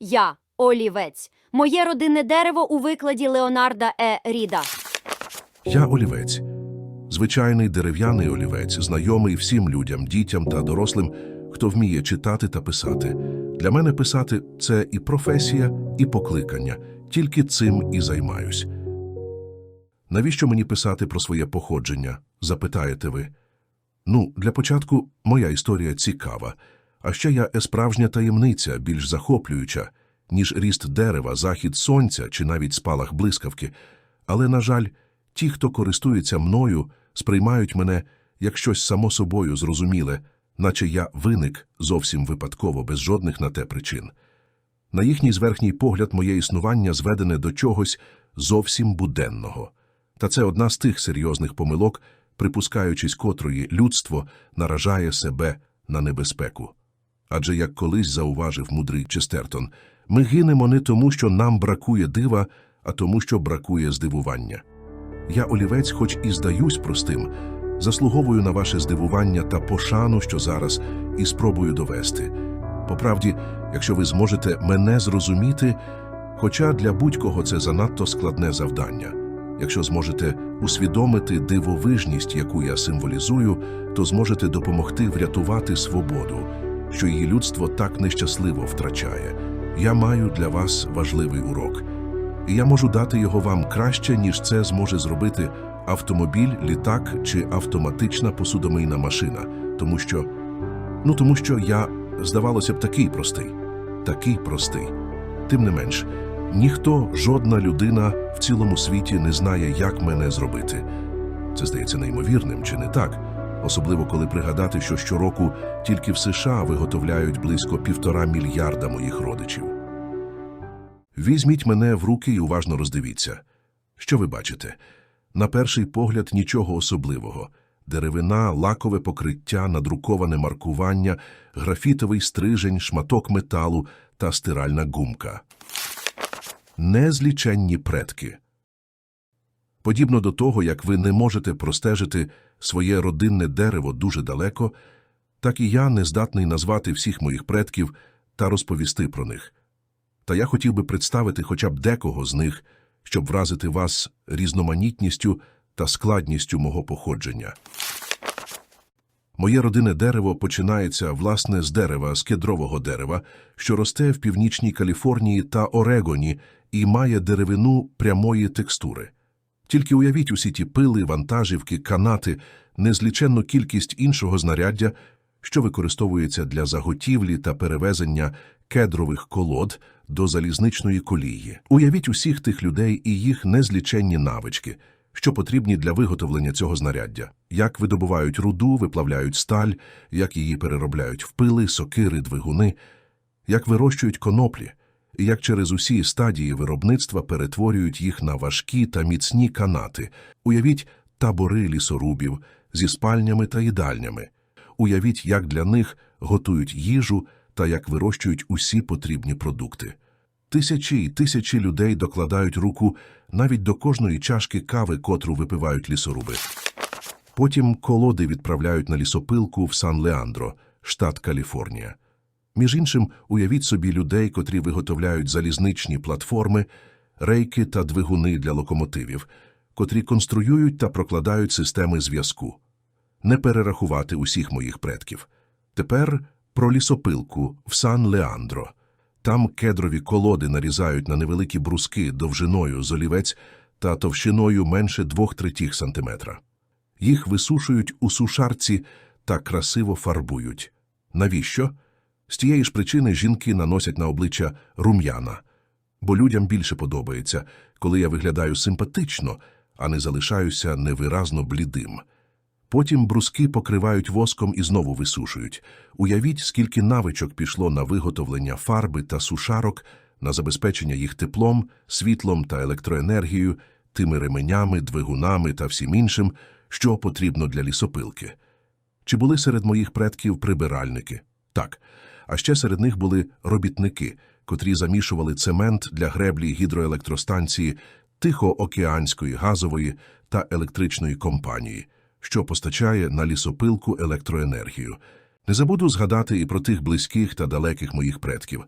Я олівець. Моє родинне дерево у викладі Леонарда Е. Ріда. Я олівець. Звичайний дерев'яний олівець, знайомий всім людям, дітям та дорослим, хто вміє читати та писати. Для мене писати це і професія, і покликання. Тільки цим і займаюсь. Навіщо мені писати про своє походження? запитаєте ви. Ну, для початку, моя історія цікава. А ще я е справжня таємниця, більш захоплююча, ніж ріст дерева, захід сонця чи навіть спалах блискавки. Але, на жаль, ті, хто користується мною, сприймають мене як щось само собою зрозуміле, наче я виник зовсім випадково, без жодних на те причин. На їхній зверхній погляд моє існування зведене до чогось зовсім буденного. Та це одна з тих серйозних помилок, припускаючись котрої людство наражає себе на небезпеку. Адже, як колись зауважив мудрий Честертон, ми гинемо не тому, що нам бракує дива, а тому, що бракує здивування. Я, олівець, хоч і здаюсь простим, заслуговую на ваше здивування та пошану, що зараз, і спробую довести. Поправді, якщо ви зможете мене зрозуміти, хоча для будь-кого це занадто складне завдання. Якщо зможете усвідомити дивовижність, яку я символізую, то зможете допомогти врятувати свободу, що її людство так нещасливо втрачає. Я маю для вас важливий урок. І я можу дати його вам краще, ніж це зможе зробити автомобіль, літак чи автоматична посудомийна машина, тому що, ну тому що я, здавалося б, такий простий, такий простий. Тим не менш, ніхто, жодна людина в цілому світі не знає, як мене зробити. Це здається неймовірним, чи не так? Особливо коли пригадати, що щороку тільки в США виготовляють близько півтора мільярда моїх родичів. Візьміть мене в руки і уважно роздивіться. Що ви бачите? На перший погляд нічого особливого. Деревина, лакове покриття, надруковане маркування, графітовий стрижень, шматок металу та стиральна гумка. Незліченні предки. Подібно до того, як ви не можете простежити своє родинне дерево дуже далеко, так і я не здатний назвати всіх моїх предків та розповісти про них. Та я хотів би представити хоча б декого з них, щоб вразити вас різноманітністю та складністю мого походження. Моє родинне дерево починається, власне, з дерева, з кедрового дерева, що росте в північній Каліфорнії та Орегоні і має деревину прямої текстури. Тільки уявіть усі ті пили, вантажівки, канати, незліченну кількість іншого знаряддя, що використовується для заготівлі та перевезення кедрових колод до залізничної колії. Уявіть усіх тих людей і їх незліченні навички, що потрібні для виготовлення цього знаряддя, як видобувають руду, виплавляють сталь, як її переробляють в пили, сокири, двигуни, як вирощують коноплі, як через усі стадії виробництва перетворюють їх на важкі та міцні канати. Уявіть табори лісорубів зі спальнями та їдальнями. Уявіть, як для них готують їжу та як вирощують усі потрібні продукти. Тисячі і тисячі людей докладають руку навіть до кожної чашки кави, котру випивають лісоруби. Потім колоди відправляють на лісопилку в Сан-Леандро, штат Каліфорнія. Між іншим, уявіть собі людей, котрі виготовляють залізничні платформи, рейки та двигуни для локомотивів, котрі конструюють та прокладають системи зв'язку. Не перерахувати усіх моїх предків. Тепер про лісопилку в Сан-Леандро. Там кедрові колоди нарізають на невеликі бруски довжиною з олівець та товщиною менше двох третіх сантиметра. Їх висушують у сушарці та красиво фарбують. Навіщо? З тієї ж причини жінки наносять на обличчя рум'яна. Бо людям більше подобається, коли я виглядаю симпатично, а не залишаюся невиразно блідим. Потім бруски покривають воском і знову висушують. Уявіть, скільки навичок пішло на виготовлення фарби та сушарок, на забезпечення їх теплом, світлом та електроенергією, тими ременями, двигунами та всім іншим, що потрібно для лісопилки. Чи були серед моїх предків прибиральники? Так. А ще серед них були робітники, котрі замішували цемент для греблі гідроелектростанції Тихоокеанської газової та електричної компанії, що постачає на лісопилку електроенергію. Не забуду згадати і про тих близьких та далеких моїх предків,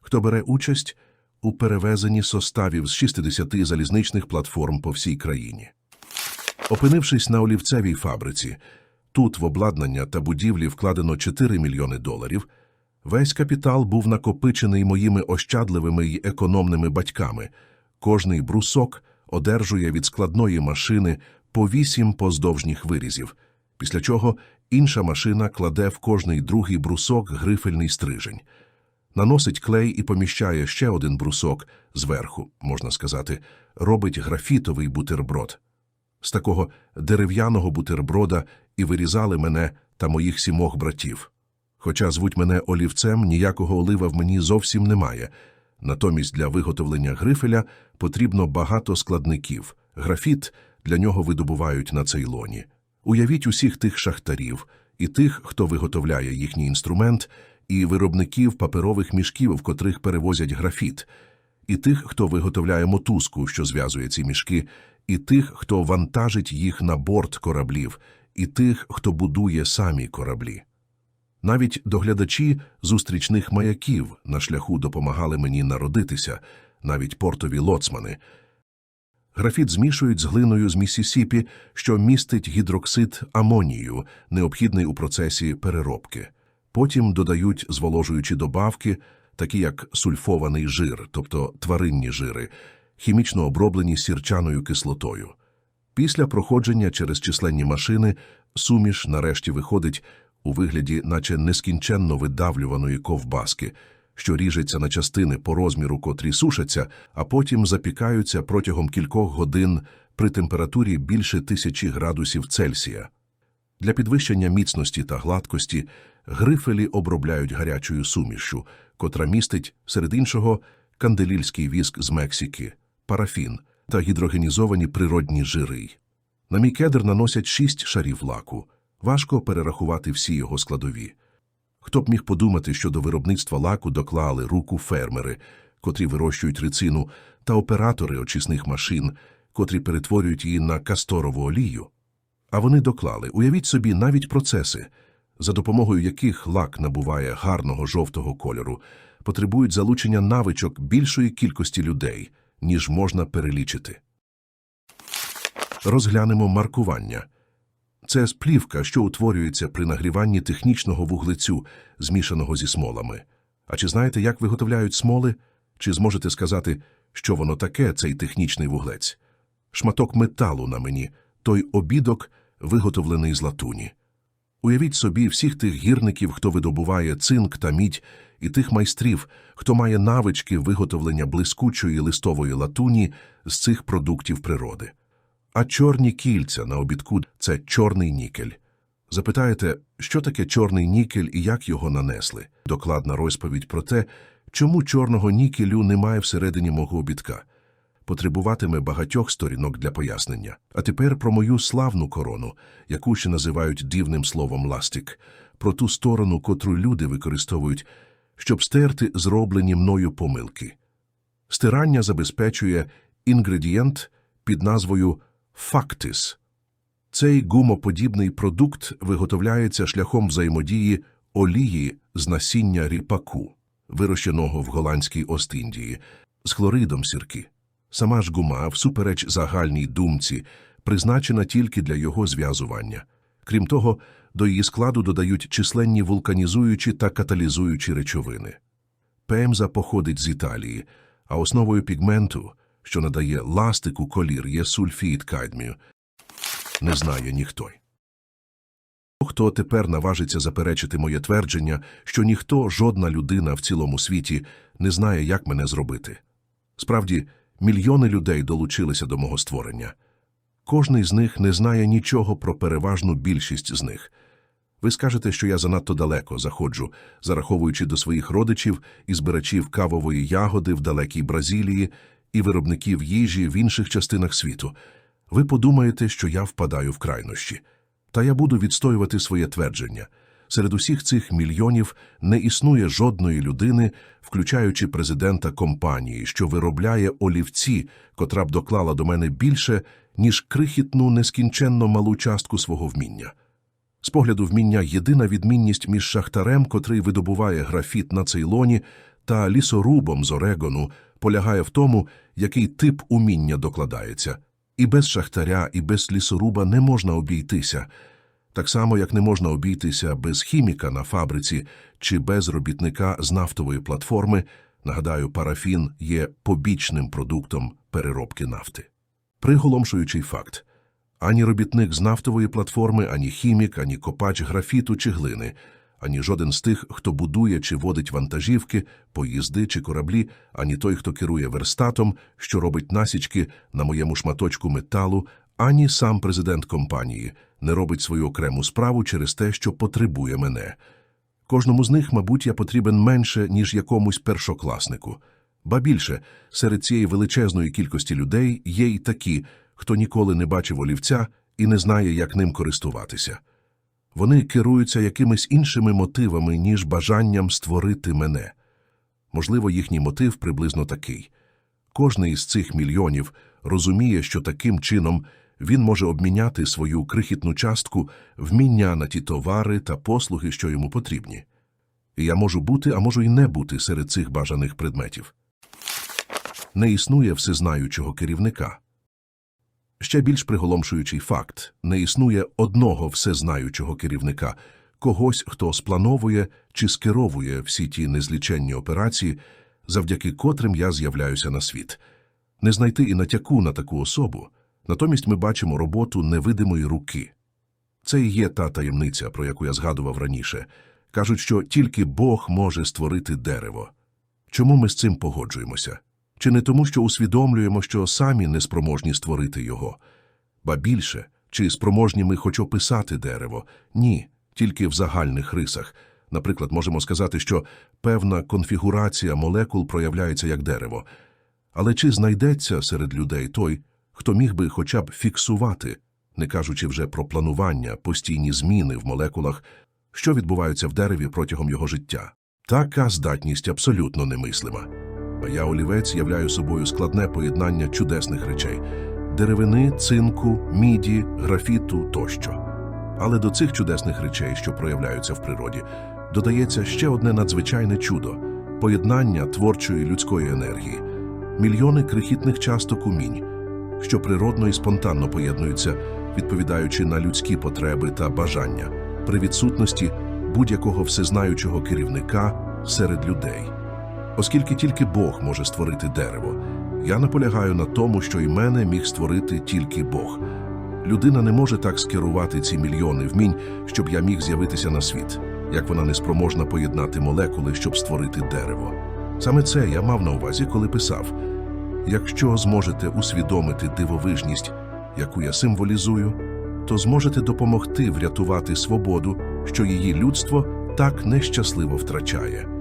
хто бере участь у перевезенні составів з 60 залізничних платформ по всій країні. Опинившись на олівцевій фабриці, тут в обладнання та будівлі вкладено 4 мільйони доларів, весь капітал був накопичений моїми ощадливими й економними батьками. Кожний брусок одержує від складної машини по вісім поздовжніх вирізів, після чого інша машина кладе в кожний другий брусок грифельний стрижень. Наносить клей і поміщає ще один брусок зверху, можна сказати, робить графітовий бутерброд. З такого дерев'яного бутерброда і вирізали мене та моїх сімох братів. Хоча звуть мене олівцем, ніякого олива в мені зовсім немає. Натомість для виготовлення грифеля потрібно багато складників. Графіт для нього видобувають на цейлоні. Уявіть усіх тих шахтарів, і тих, хто виготовляє їхній інструмент, і виробників паперових мішків, в котрих перевозять графіт, і тих, хто виготовляє мотузку, що зв'язує ці мішки, і тих, хто вантажить їх на борт кораблів, і тих, хто будує самі кораблі. Навіть доглядачі зустрічних маяків на шляху допомагали мені народитися, навіть портові лоцмани. Графіт змішують з глиною з Міссісіпі, що містить гідроксид амонію, необхідний у процесі переробки. Потім додають зволожуючі добавки, такі як сульфований жир, тобто тваринні жири, хімічно оброблені сірчаною кислотою. Після проходження через численні машини суміш нарешті виходить у вигляді наче нескінченно видавлюваної ковбаски, що ріжеться на частини по розміру, котрі сушаться, а потім запікаються протягом кількох годин при температурі більше тисячі градусів Цельсія. Для підвищення міцності та гладкості грифелі обробляють гарячою сумішшю, котра містить, серед іншого, канделільський віск з Мексики, парафін та гідрогенізовані природні жири. На мій кедр наносять шість шарів лаку. Важко перерахувати всі його складові. Хто б міг подумати, що до виробництва лаку доклали руку фермери, котрі вирощують рицину, та оператори очисних машин, котрі перетворюють її на касторову олію. А вони доклали, уявіть собі, навіть процеси, за допомогою яких лак набуває гарного жовтого кольору, потребують залучення навичок більшої кількості людей, ніж можна перелічити. Розглянемо маркування. Це сплівка, що утворюється при нагріванні технічного вуглецю, змішаного зі смолами. А чи знаєте, як виготовляють смоли? Чи зможете сказати, що воно таке, цей технічний вуглець? Шматок металу на мені, той обідок, виготовлений з латуні. Уявіть собі всіх тих гірників, хто видобуває цинк та мідь, і тих майстрів, хто має навички виготовлення блискучої листової латуні з цих продуктів природи. А чорні кільця на обідку – це чорний нікель. Запитаєте, що таке чорний нікель і як його нанесли? Докладна розповідь про те, чому чорного нікелю немає всередині мого обідка. Потребуватиме багатьох сторінок для пояснення. А тепер про мою славну корону, яку ще називають дивним словом ластик, про ту сторону, котру люди використовують, щоб стерти зроблені мною помилки. Стирання забезпечує інгредієнт під назвою фактис. Цей гумоподібний продукт виготовляється шляхом взаємодії олії з насіння ріпаку, вирощеного в голландській Ост-Індії, з хлоридом сірки. Сама ж гума, всупереч загальній думці, призначена тільки для його зв'язування. Крім того, до її складу додають численні вулканізуючі та каталізуючі речовини. Пемза походить з Італії, а основою пігменту, що надає ластику колір, є сульфід кадмію. Не знає ніхто. Хто тепер наважиться заперечити моє твердження, що ніхто, жодна людина в цілому світі не знає, як мене зробити. Справді, мільйони людей долучилися до мого створення. Кожний з них не знає нічого про переважну більшість з них. Ви скажете, що я занадто далеко заходжу, зараховуючи до своїх родичів і збирачів кавової ягоди в далекій Бразилії і виробників їжі в інших частинах світу. Ви подумаєте, що я впадаю в крайнощі. Та я буду відстоювати своє твердження. Серед усіх цих мільйонів не існує жодної людини, включаючи президента компанії, що виробляє олівці, котра б доклала до мене більше, ніж крихітну нескінченно малу частку свого вміння. З погляду вміння єдина відмінність між шахтарем, котрий видобуває графіт на цейлоні, та лісорубом з Орегону полягає в тому, який тип уміння докладається. І без шахтаря, і без лісоруба не можна обійтися. Так само, як не можна обійтися без хіміка на фабриці чи без робітника з нафтової платформи, нагадаю, парафін є побічним продуктом переробки нафти. Приголомшуючий факт. Ані робітник з нафтової платформи, ані хімік, ані копач графіту чи глини, ані жоден з тих, хто будує чи водить вантажівки, поїзди чи кораблі, ані той, хто керує верстатом, що робить насічки на моєму шматочку металу, ані сам президент компанії не робить свою окрему справу через те, що потребує мене. Кожному з них, мабуть, я потрібен менше, ніж якомусь першокласнику. Ба більше, серед цієї величезної кількості людей є й такі, хто ніколи не бачив олівця і не знає, як ним користуватися. Вони керуються якимись іншими мотивами, ніж бажанням створити мене. Можливо, їхній мотив приблизно такий. Кожний із цих мільйонів розуміє, що таким чином він може обміняти свою крихітну частку вміння на ті товари та послуги, що йому потрібні. І я можу бути, а можу і не бути серед цих бажаних предметів. Не існує всезнаючого керівника. Ще більш приголомшуючий факт – не існує одного всезнаючого керівника, когось, хто сплановує чи скеровує всі ті незліченні операції, завдяки котрим я з'являюся на світ. Не знайти і натяку на таку особу, натомість ми бачимо роботу невидимої руки. Це і є та таємниця, про яку я згадував раніше. Кажуть, що тільки Бог може створити дерево. Чому ми з цим погоджуємося? Чи не тому, що усвідомлюємо, що самі не спроможні створити його? Ба більше, чи спроможні ми хоч описати дерево? Ні, тільки в загальних рисах. Наприклад, можемо сказати, що певна конфігурація молекул проявляється як дерево. Але чи знайдеться серед людей той, хто міг би хоча б фіксувати, не кажучи вже про планування, постійні зміни в молекулах, що відбуваються в дереві протягом його життя? Така здатність абсолютно немислима. Я олівець являю собою складне поєднання чудесних речей деревини, цинку, міді, графіту тощо. Але до цих чудесних речей, що проявляються в природі, додається ще одне надзвичайне чудо поєднання творчої людської енергії, мільйони крихітних часток умінь, що природно і спонтанно поєднуються, відповідаючи на людські потреби та бажання при відсутності будь-якого всезнаючого керівника серед людей. Оскільки тільки Бог може створити дерево, я наполягаю на тому, що і мене міг створити тільки Бог. Людина не може так скерувати ці мільйони вмінь, щоб я міг з'явитися на світ, як вона неспроможна поєднати молекули, щоб створити дерево. Саме це я мав на увазі, коли писав: якщо зможете усвідомити дивовижність, яку я символізую, то зможете допомогти врятувати свободу, що її людство так нещасливо втрачає.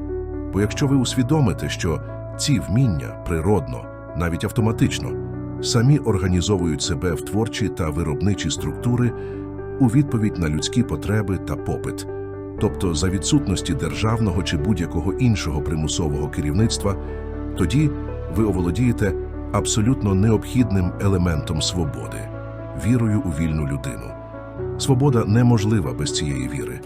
Бо якщо ви усвідомите, що ці вміння природно, навіть автоматично, самі організовують себе в творчі та виробничі структури у відповідь на людські потреби та попит, тобто за відсутності державного чи будь-якого іншого примусового керівництва, тоді ви оволодієте абсолютно необхідним елементом свободи вірою у вільну людину. Свобода неможлива без цієї віри.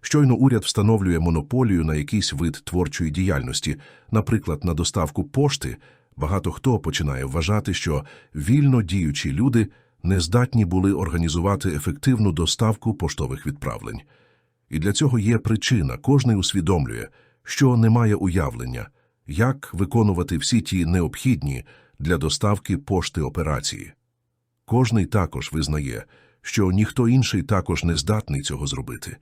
Щойно уряд встановлює монополію на якийсь вид творчої діяльності, наприклад, на доставку пошти, багато хто починає вважати, що вільно діючі люди не здатні були організувати ефективну доставку поштових відправлень. І для цього є причина, кожний усвідомлює, що немає уявлення, як виконувати всі ті необхідні для доставки пошти операції. Кожний також визнає, що ніхто інший також не здатний цього зробити.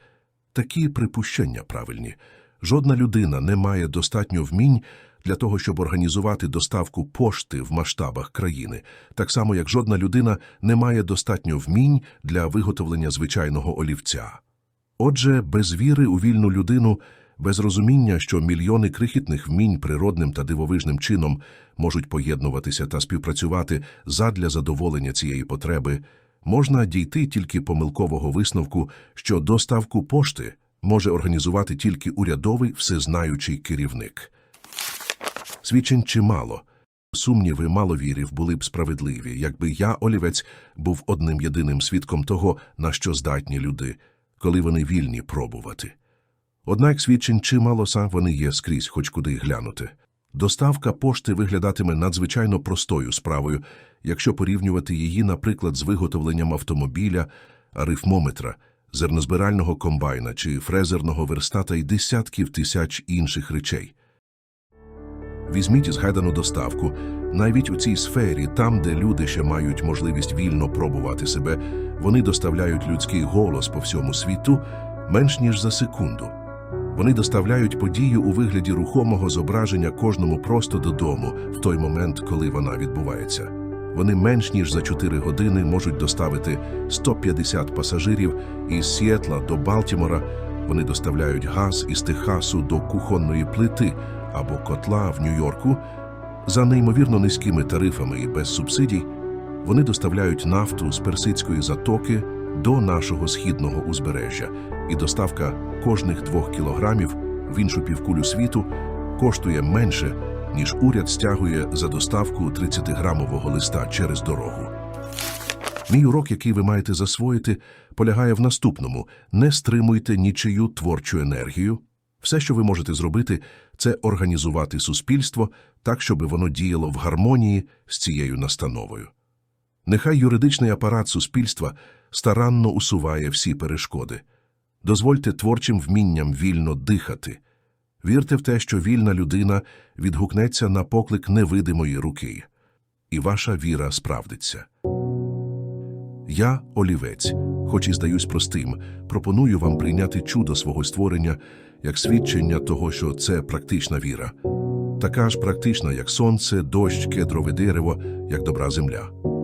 Такі припущення правильні. Жодна людина не має достатньо вмінь для того, щоб організувати доставку пошти в масштабах країни, так само як жодна людина не має достатньо вмінь для виготовлення звичайного олівця. Отже, без віри у вільну людину, без розуміння, що мільйони крихітних вмінь природним та дивовижним чином можуть поєднуватися та співпрацювати задля задоволення цієї потреби, можна дійти тільки помилкового висновку, що доставку пошти може організувати тільки урядовий всезнаючий керівник. Свідчень чимало. Сумніви маловірів були б справедливі, якби я, олівець, був одним єдиним свідком того, на що здатні люди, коли вони вільні пробувати. Однак свідчень чимало сам вони є скрізь, хоч куди глянути. Доставка пошти виглядатиме надзвичайно простою справою, якщо порівнювати її, наприклад, з виготовленням автомобіля, арифмометра, зернозбирального комбайна чи фрезерного верстата і десятків тисяч інших речей. Візьміть згадану доставку. Навіть у цій сфері, там, де люди ще мають можливість вільно пробувати себе, вони доставляють людський голос по всьому світу менш ніж за секунду. Вони доставляють подію у вигляді рухомого зображення кожному просто додому в той момент, коли вона відбувається. Вони менш ніж за 4 години можуть доставити 150 пасажирів із Сіетла до Балтімора. Вони доставляють газ із Техасу до кухонної плити або котла в Нью-Йорку. За неймовірно низькими тарифами і без субсидій вони доставляють нафту з персидської затоки до нашого східного узбережжя, і доставка кожних двох кілограмів в іншу півкулю світу коштує менше, ніж уряд стягує за доставку 30-грамового листа через дорогу. Мій урок, який ви маєте засвоїти, полягає в наступному: не стримуйте нічию творчу енергію. Все, що ви можете зробити, це організувати суспільство так, щоб воно діяло в гармонії з цією настановою. Нехай юридичний апарат суспільства старанно усуває всі перешкоди. Дозвольте творчим вмінням вільно дихати. Вірте в те, що вільна людина відгукнеться на поклик невидимої руки, і ваша віра справдиться. Я, олівець, хоч і здаюсь простим, пропоную вам прийняти чудо свого створення як свідчення того, що це практична віра, така ж практична, як сонце, дощ, кедрове дерево, як добра земля.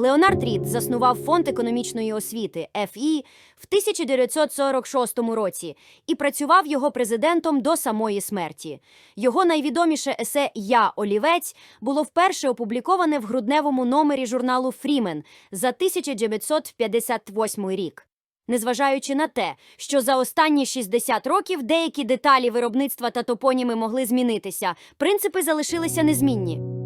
Леонард Рід заснував фонд економічної освіти ФІ в 1946 році і працював його президентом до самої смерті. Його найвідоміше есе Я олівець було вперше опубліковане в грудневому номері журналу Фрімен за 1958 рік. Незважаючи на те, що за останні 60 років деякі деталі виробництва та топоніми могли змінитися, принципи залишилися незмінні.